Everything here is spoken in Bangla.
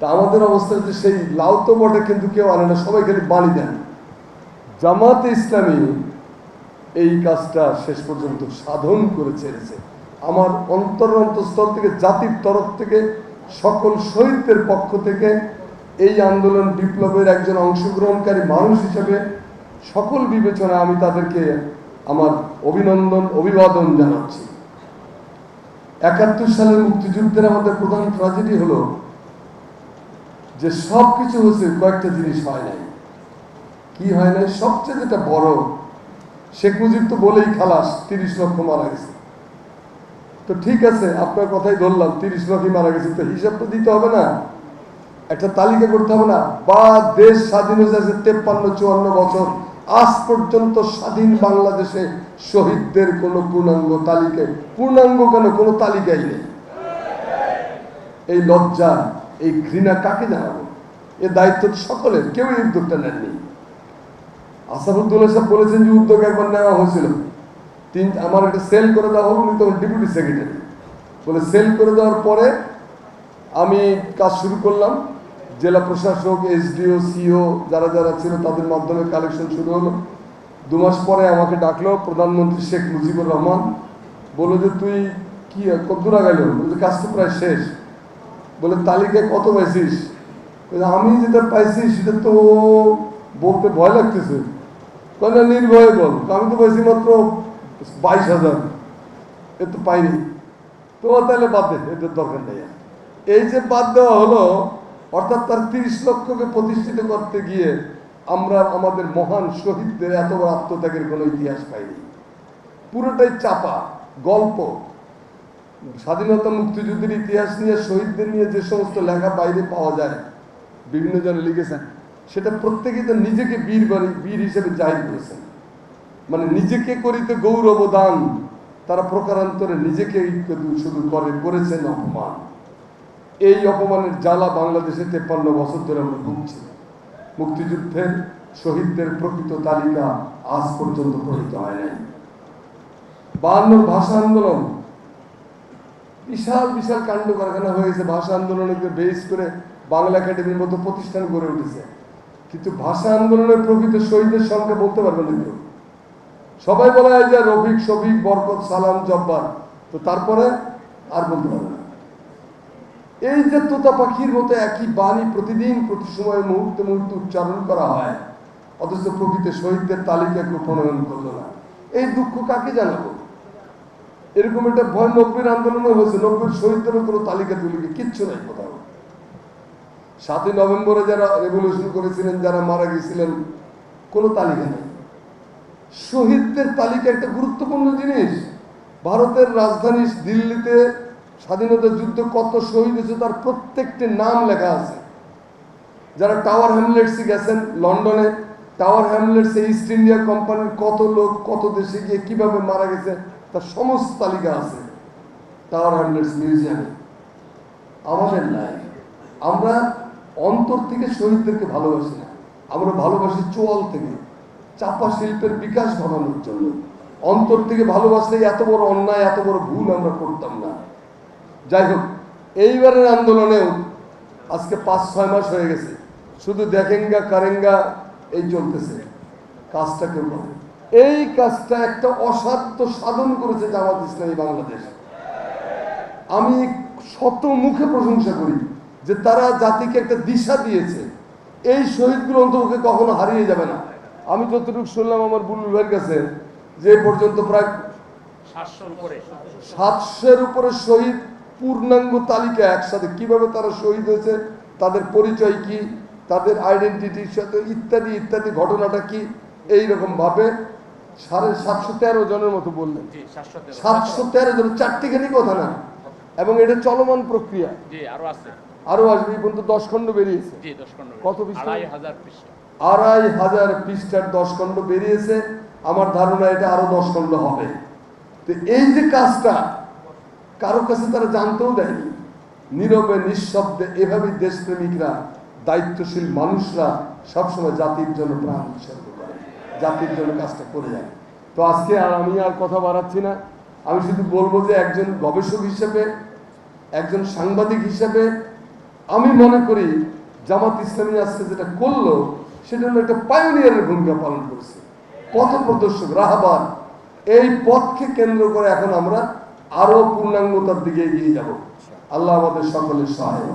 তা আমাদের অবস্থা হচ্ছে সেই লাউ তো বটে কিন্তু কেউ আনে না, সবাই খালি বাণী দেন। জামাতে ইসলামী এই কাজটা শেষ পর্যন্ত সাধন করে ছেড়েছে। আমার অন্তর অন্তঃস্থল থেকে, জাতির তরফ থেকে, সকল শহীদদের পক্ষ থেকে এই আন্দোলন বিপ্লবের একজন অংশগ্রহণকারী মানুষ হিসেবে সকল বিবেচনা আমি তাদেরকে আমার অভিনন্দন, অভিবাদন জানাচ্ছি। একাত্তর সালের মুক্তিযুদ্ধের আমাদের প্রধান ট্রাজেডি হলো যে সব কিছু হচ্ছে কয়েকটা জিনিস হয় নাই। কি হয় নাই? সবচেয়ে যেটা বড়, শেখ মুজিব তো বলেই খালাস, তিরিশ লক্ষ মারা গেছে। তো ঠিক আছে, আপনার কথাই ধরলাম, তিরিশ লক্ষই মারা গেছে, তো হিসাব তো দিতে হবে না। একটা তালিকা করতে হবে না। বা দেশ স্বাধীন হয়ে যাচ্ছে তেপ্পান্ন, চুয়ান্ন বছর, আজ পর্যন্ত স্বাধীন বাংলাদেশে শহীদদের কোনো পূর্ণাঙ্গ তালিকায়, পূর্ণাঙ্গ কেন? কোনো তালিকাই নেই। এই লজ্জা। এই ঘৃণা কাকে জানাব? এ দায়িত্ব সকলের কেউ এই উদ্যোগটা নেননি। আসাদুদ্দৌলা সাহেব বলেছেন যে উদ্যোগ একবার নেওয়া হয়েছিল। তিন, আমার একটা সেল করে দেওয়া হলো, উনি তখন ডেপুটি সেক্রেটারি। বলে সেল করে দেওয়ার পরে আমি কাজ শুরু করলাম। জেলা প্রশাসক, এসডিও, সিও যারা যারা ছিল তাদের মাধ্যমে কালেকশন শুরু হলো। দু মাস পরে আমাকে ডাকলো প্রধানমন্ত্রী শেখ মুজিবুর রহমান। বলল যে, তুই কি কদ্দূর আগাইল? বলে কাজ তো প্রায় শেষ। বলে তালিকায় কত পাইছিস? আমি যেটা পাইছি সেটা তো বলতে ভয় লাগতেছে। না, নির্ভয়ে বল, আমি তো পাইছি মাত্র বাইশ হাজার। এ তো পাইনি। তো তাহলে বাদ দে এটার দরকার নেই এই যে বাদ দেওয়া হলো, অর্থাৎ তার তিরিশ লক্ষকে প্রতিষ্ঠিত করতে গিয়ে আমরা আমাদের মহান শহীদদের এত বড় আত্মত্যাগের কোনো ইতিহাস পাইনি। পুরোটাই চাপা, গল্প। স্বাধীনতা মুক্তিযুদ্ধের ইতিহাস নিয়ে, শহীদদের নিয়ে যে সমস্ত লেখা বাইরে পাওয়া যায়, বিভিন্ন জনে লিখেছেন, সেটা প্রত্যেকেই তো নিজেকে বীর বাড়ি বীর হিসেবে জাহির করেছেন। মানে নিজেকে করিতে গৌরব দান তারা প্রকারান্তরে নিজেকে শুধু করে, করেছেন অপমান। এই অপমানের জ্বালা বাংলাদেশে তেপ্পান্ন বছর ধরে আমরা ভুগছি। মুক্তিযুদ্ধের শহীদদের প্রকৃত তালিকা আজ পর্যন্ত প্রহিত হয় নাই। বায়ান্নর ভাষা আন্দোলন বিশাল বিশাল কাণ্ড কারখানা হয়েছে ভাষা আন্দোলনকে বেস করে বাংলা একাডেমির মতো প্রতিষ্ঠান গড়ে উঠেছে। কিন্তু ভাষা আন্দোলনের প্রকৃত শহীদের সংখ্যা বলতে পারবে না কেউ। সবাই বলা হয় যে রফিক, শফিক, বরকত, সালাম, জব্বার। তো তারপরে আর বলতে পারবে না। এই যে তোতা পাখির মতো একই বাণী প্রতিদিন প্রতি সময় মুহূর্তে মুহূর্তে উচ্চারণ করা হয়, অথচ প্রকৃত শহীদদের তালিকা কেউ প্রণয়ন করল না। এই দুঃখ কাকে জানাব? এরকম একটা ভয় নব্বই আন্দোলনও হয়েছে নব্বই শহীদদেরও কোনো তালিকা তুলিকে কিচ্ছু নাই কোথাও। সাতই নভেম্বরে যারা রেভলিউশন করেছিলেন, যারা মারা গেছিলেন, কোনো তালিকা নেই। শহীদদের তালিকা একটা গুরুত্বপূর্ণ জিনিস। ভারতের রাজধানী দিল্লিতে স্বাধীনতা যুদ্ধ কত শহীদ হয়েছে তার প্রত্যেকটি নাম লেখা আছে। যারা টাওয়ার হ্যামলেটসে গেছেন লন্ডনে, টাওয়ার হ্যামলেটসে ইস্ট ইন্ডিয়া কোম্পানির কত লোক, কত দেশে গিয়ে কীভাবে মারা গেছে তার সমস্ত তালিকা আছে। টাওয়ার হ্যামলেটস মিউজিয়ামে আমাদের নাই। আমরা অন্তর থেকে শহীদদেরকে ভালোবাসি না। আমরা ভালোবাসি চোয়াল থেকে। চাপা শিল্পের বিকাশ ঘটানোর জন্য। অন্তর থেকে ভালোবাসলে এত বড় অন্যায়, এত বড় ভুল আমরা করতাম না। যাই হোক, এইবারের আন্দোলনেও আজকে পাঁচ, ছয় মাস হয়ে গেছে। শুধু দেখেঙ্গা কারেঙ্গা এই চলতেছে। কাজটা কেউ করে এই কাজটা একটা অসাধ্য সাধন করেছে জামাত ইসলামী বাংলাদেশ। আমি শত মুখে প্রশংসা করি যে তারা জাতিকে একটা দিশা দিয়েছে। এই শহীদগুলো অন্তপক্ষে কখনো হারিয়ে যাবে না। আমি যতটুকু শুনলাম আমার বুলুল ভাইয়ের কাছে যে পর্যন্ত প্রায় সাতশোর উপরে। সাতশের উপরে শহীদ পূর্ণাঙ্গ তালিকা একসাথে। কীভাবে তারা শহীদ হয়েছে তাদের পরিচয় কি তাদের আইডেন্টিটির সাথে ইত্যাদি ইত্যাদি ঘটনাটা কি এই রকম ভাবে সাড়ে সাতশো তেরো জনের মতো বললেন। সাতশো তেরো। জন চারটিখানি কথা না। এবং এটা চলমান প্রক্রিয়া। আরও আসবে পর্যন্ত দশ খণ্ড বেরিয়েছে। খন্ড কত আড়াই হাজার পৃষ্ঠার দশ খণ্ড বেরিয়েছে। আমার ধারণা এটা আরও দশ খণ্ড হবে। তো এই যে কাজটা কারও কাছে তারা জানতেও দেয়নি। নীরবে নিঃশব্দে এভাবে দেশপ্রেমিকরা দায়িত্বশীল মানুষরা সবসময় জাতির জন্য প্রাণ উৎসর্গ জাতির জন্য কাজটা করে যায় তো আজকে আর আমি আর কথা বাড়াচ্ছি না। আমি শুধু বলব যে একজন গবেষক হিসেবে, একজন সাংবাদিক হিসেবে আমি মনে করি জামাত ইসলামী আজকে যেটা করল, সেটা হলো একটা পায়োনিয়ারের ভূমিকা পালন করেছে। পথ প্রদর্শক রাহাবান, এই পথকে কেন্দ্র করে এখন আমরা আরও পূর্ণাঙ্গতার দিকে এগিয়ে যাব। আল্লাহ আমাদের সকলের সহায়।